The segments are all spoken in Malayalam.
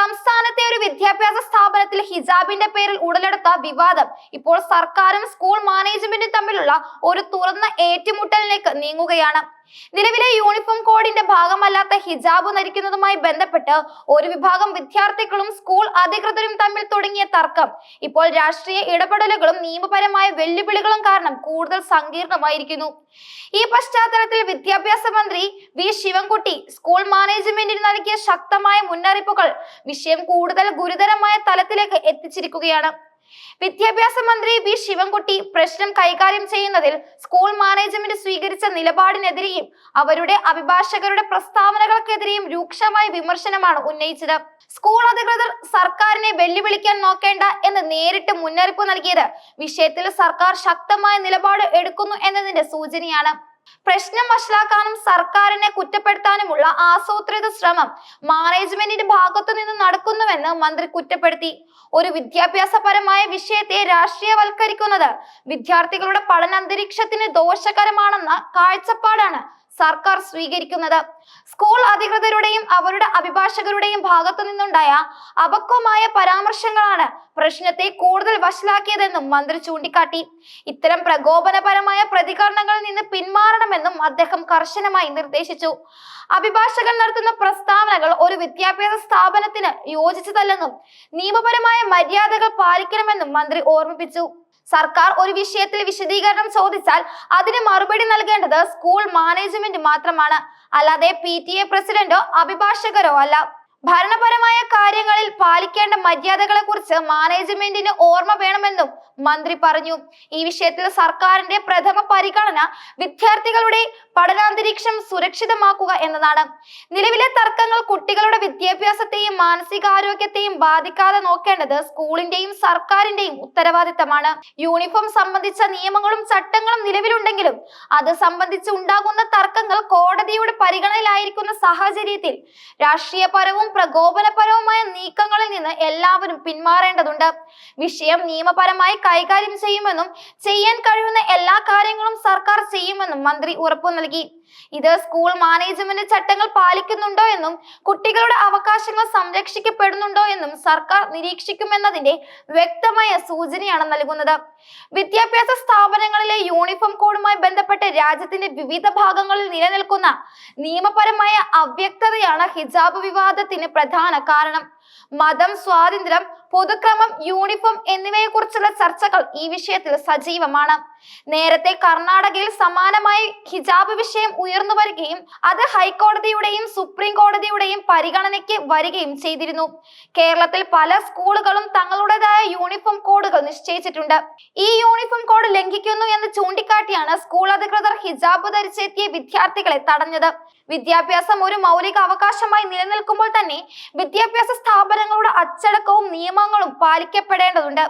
സംസ്ഥാനത്തെ ഒരു വിദ്യാഭ്യാസ സ്ഥാപനത്തിൽ ഹിജാബിന്റെ പേരിൽ ഉടലെടുത്ത വിവാദം ഇപ്പോൾ സർക്കാരും സ്കൂൾ മാനേജ്മെന്റും തമ്മിലുള്ള ഒരു തുറന്ന ഏറ്റുമുട്ടലിലേക്ക് നീങ്ങുകയാണ്. നിലവിലെ യൂണിഫോം കോഡിന്റെ ഭാഗമല്ലാത്ത ഹിജാബ് ധരിക്കുന്നതുമായി ബന്ധപ്പെട്ട് ഒരു വിഭാഗം വിദ്യാർത്ഥികളും സ്കൂൾ അധികൃതരും തമ്മിൽ തുടങ്ങിയ തർക്കം. ഇപ്പോൾ രാഷ്ട്രീയ ഇടപെടലുകളും നിയമപരമായ വെല്ലുവിളികളും കാരണം കൂടുതൽ സങ്കീർണമായിരിക്കുന്നു. ഈ പശ്ചാത്തലത്തിൽ വിദ്യാഭ്യാസ മന്ത്രി വി ശിവൻകുട്ടി സ്കൂൾ മാനേജ്മെന്റിന് നൽകിയ ശക്തമായ മുന്നറിയിപ്പുകൾ വിഷയം കൂടുതൽ ഗുരുതരമായ തലത്തിലേക്ക് എത്തിച്ചിരിക്കുകയാണ്. വിദ്യാഭ്യാസ മന്ത്രി വി ശിവൻകുട്ടി പ്രശ്നം കൈകാര്യം ചെയ്യുന്നതിൽ സ്കൂൾ മാനേജ്മെന്റ് സ്വീകരിച്ച നിലപാടിനെതിരെയും അവരുടെ അഭിഭാഷകരുടെ പ്രസ്താവനകൾക്കെതിരെയും രൂക്ഷമായ വിമർശനമാണ് ഉന്നയിച്ചത്. സ്കൂൾ അധികൃതർ സർക്കാരിനെ വെല്ലുവിളിക്കാൻ നോക്കേണ്ട എന്ന് നേരിട്ട് മുന്നറിയിപ്പ് നൽകിയത് വിഷയത്തിൽ സർക്കാർ ശക്തമായ നിലപാട് എടുക്കുന്നു എന്നതിന്റെ സൂചനയാണ്. പ്രശ്നം വഷളാക്കാനും സർക്കാരിനെ കുറ്റപ്പെടുത്താനുമുള്ള ആസൂത്രിത ശ്രമം മാനേജ്മെന്റിന്റെ ഭാഗത്തു നിന്ന് നടക്കുന്നുവെന്ന് മന്ത്രി കുറ്റപ്പെടുത്തി. ഒരു വിദ്യാഭ്യാസപരമായ വിഷയത്തെ രാഷ്ട്രീയവൽക്കരിക്കുന്നത് വിദ്യാർത്ഥികളുടെ പഠനാന്തരീക്ഷത്തിന് ദോഷകരമാണെന്ന കാഴ്ചപ്പാടാണ് സർക്കാർ സ്വീകരിക്കുന്നത്. സ്കൂൾ അധികൃതരുടെയും അവരുടെ അഭിഭാഷകരുടെയും ഭാഗത്തു നിന്നുണ്ടായ അപക്വമായ പരാമർശങ്ങളാണ് പ്രശ്നത്തെ കൂടുതൽ വഷളാക്കിയതെന്നും മന്ത്രി ചൂണ്ടിക്കാട്ടി. ഇത്തരം പ്രകോപനപരമായ പ്രതികരണങ്ങളിൽ നിന്ന് പിന്മാറണമെന്നും അദ്ദേഹം കർശനമായി നിർദ്ദേശിച്ചു. അഭിഭാഷകൻ നടത്തുന്ന പ്രസ്താവനകൾ ഒരു വിദ്യാഭ്യാസ സ്ഥാപനത്തിന് യോജിച്ചതല്ലെന്നും നിയമപരമായ മര്യാദകൾ പാലിക്കണമെന്നും മന്ത്രി ഓർമ്മിപ്പിച്ചു. സർക്കാർ ഒരു വിഷയത്തിൽ വിശദീകരണം ചോദിച്ചാൽ അതിന് മറുപടി നൽകേണ്ടത് സ്കൂൾ മാനേജ്മെന്റ് മാത്രമാണ്. അല്ലാതെ പി ടി എ പ്രസിഡന്റോ അഭിഭാഷകരോ അല്ല. ഭരണപരമായ കാര്യങ്ങളിൽ പാലിക്കേണ്ട മര്യാദകളെ കുറിച്ച് മാനേജ്മെന്റിന് ഓർമ്മ വേണമെന്നും മന്ത്രി പറഞ്ഞു. ഈ വിഷയത്തിൽ സർക്കാരിന്റെ പ്രഥമ പരിഗണന വിദ്യാർത്ഥികളുടെ പഠനാന്തരീക്ഷം സുരക്ഷിതമാക്കുക എന്നതാണ്. നിലവിലെ തർക്കങ്ങൾ കുട്ടികളുടെ വിദ്യാഭ്യാസത്തെയും മാനസികാരോഗ്യത്തെയും ബാധിക്കാതെ നോക്കേണ്ടത് സ്കൂളിന്റെയും സർക്കാരിന്റെയും ഉത്തരവാദിത്തമാണ്. യൂണിഫോം സംബന്ധിച്ച നിയമങ്ങളും ചട്ടങ്ങളും നിലവിലുണ്ടെങ്കിലും അത് സംബന്ധിച്ച് ഉണ്ടാകുന്ന തർക്കങ്ങൾ കോടതിയുടെ പരിഗണനയിലായിരിക്കുന്ന സാഹചര്യത്തിൽ രാഷ്ട്രീയപരവും പ്രകോപനപരവുമായ നീക്കങ്ങളിൽ നിന്ന് എല്ലാവരും പിന്മാറേണ്ടതുണ്ട്. വിഷയം നിയമപരമായി കൈകാര്യം ചെയ്യുമെന്നും ചെയ്യാൻ കഴിയുന്ന എല്ലാ കാര്യങ്ങളും ചെയ്യുമെന്നും മന്ത്രി ഉറപ്പു നൽകി. ഇത് സ്കൂൾ മാനേജ്മെന്റ് ചട്ടങ്ങൾ പാലിക്കുന്നുണ്ടോ എന്നും കുട്ടികളുടെ അവകാശങ്ങൾ സംരക്ഷിക്കപ്പെടുന്നുണ്ടോ എന്നും സർക്കാർ നിരീക്ഷിക്കുമെന്നതിന്റെ വ്യക്തമായ സൂചനയാണ് നൽകുന്നത്. വിദ്യാഭ്യാസ സ്ഥാപനങ്ങളിലെ യൂണിഫോം കോഡുമായി ബന്ധപ്പെട്ട് രാജ്യത്തിന്റെ വിവിധ ഭാഗങ്ങളിൽ നിലനിൽക്കുന്ന നിയമപരമായ അവ്യക്തതയാണ് ഹിജാബ് വിവാദത്തിന് പ്രധാന കാരണം. മതം സ്വാതന്ത്ര്യം പൊതുക്രമം യൂണിഫോം എന്നിവയെക്കുറിച്ചുള്ള ചർച്ചകൾ ഈ വിഷയത്തിൽ സജീവമാണ്. നേരത്തെ കർണാടകയിൽ സമാനമായി ഹിജാബ് വിഷയം ഉയർന്നു വരികയും അത് ഹൈക്കോടതിയുടെയും സുപ്രീം കോടതിയുടെയും പരിഗണനയ്ക്ക് വരികയും ചെയ്തിരുന്നു. കേരളത്തിൽ പല സ്കൂളുകളും തങ്ങളുടേതായ യൂണിഫോം കോഡുകൾ നിശ്ചയിച്ചിട്ടുണ്ട്. ഈ യൂണിഫോം കോഡ് ലംഘിക്കുന്നു എന്ന് ചൂണ്ടിക്കാട്ടിയാണ് സ്കൂൾ അധികൃതർ ഹിജാബ് ധരിച്ചെത്തിയ വിദ്യാർത്ഥികളെ തടഞ്ഞത്. വിദ്യാഭ്യാസം ഒരു മൗലിക അവകാശമായി നിലനിൽക്കുമ്പോൾ തന്നെ വിദ്യാഭ്യാസ സ്ഥാപനങ്ങളുടെ അച്ചടക്കവും നിയമങ്ങളും പാലിക്കപ്പെടേണ്ടതുണ്ട്.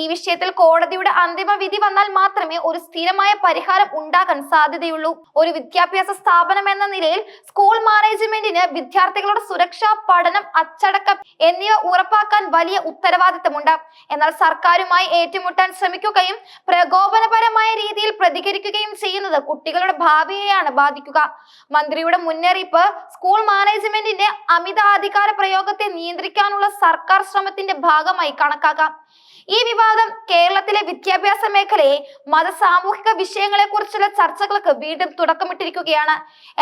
ഈ വിഷയത്തിൽ കോടതിയുടെ അന്തിമ വിധി വന്നാൽ മാത്രമേ ഒരു സ്ഥിരമായ പരിഹാരം ഉണ്ടാക്കാൻ സാധ്യതയുള്ളൂ. ഒരു വിദ്യാഭ്യാസ സ്ഥാപനം എന്ന നിലയിൽ സ്കൂൾ മാനേജ്മെന്റിന് വിദ്യാർത്ഥികളുടെ സുരക്ഷ പഠനം അച്ചടക്കം എന്നിവ ഉറപ്പാക്കാൻ വലിയ ഉത്തരവാദിത്തമുണ്ട്. എന്നാൽ സർക്കാരുമായി ഏറ്റുമുട്ടാൻ ശ്രമിക്കുകയും പ്രകോപനപരമായ രീതിയിൽ പ്രതികരിക്കുകയും ചെയ്യുന്നത് കുട്ടികളുടെ ഭാവിയെയാണ് ബാധിക്കുക. മന്ത്രിയുടെ മുന്നറിയിപ്പ് സ്കൂൾ മാനേജ്മെന്റിന്റെ അമിത അധികാര പ്രയോഗത്തെ നിയന്ത്രിക്കാനുള്ള സർക്കാർ ശ്രമത്തിന്റെ ഭാഗമായി കണക്കാക്കാം. ഈ വിവാദം കേരളത്തിലെ വിദ്യാഭ്യാസ മേഖലയെ മത സാമൂഹിക വിഷയങ്ങളെ കുറിച്ചുള്ള ചർച്ചകൾക്ക് വീണ്ടും തുടക്കമിട്ടിരിക്കുകയാണ്.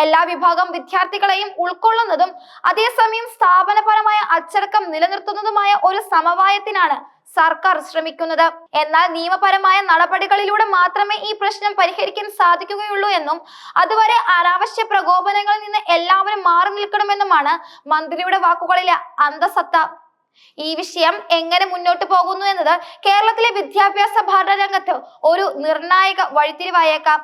എല്ലാ വിഭാഗം വിദ്യാർത്ഥികളെയും ഉൾക്കൊള്ളുന്നതും അതേസമയം സ്ഥാപനപരമായ അച്ചടക്കം നിലനിർത്തുന്നതുമായ ഒരു സമവായത്തിനാണ് സർക്കാർ ശ്രമിക്കുന്നത്. എന്നാൽ നിയമപരമായ നടപടികളിലൂടെ മാത്രമേ ഈ പ്രശ്നം പരിഹരിക്കാൻ സാധിക്കുകയുള്ളൂ എന്നും അതുവരെ അനാവശ്യ പ്രകോപനങ്ങളിൽ നിന്ന് എല്ലാവരും മാറി നിൽക്കണമെന്നുമാണ് മന്ത്രിയുടെ വാക്കുകളിലെ അന്തസത്ത. ഈ വിഷയം എങ്ങനെ മുന്നോട്ട് പോകുന്നു എന്നത് കേരളത്തിലെ വിദ്യാഭ്യാസ ഭരണ രംഗത്ത് ഒരു നിർണായക വഴിത്തിരിവായേക്കാം.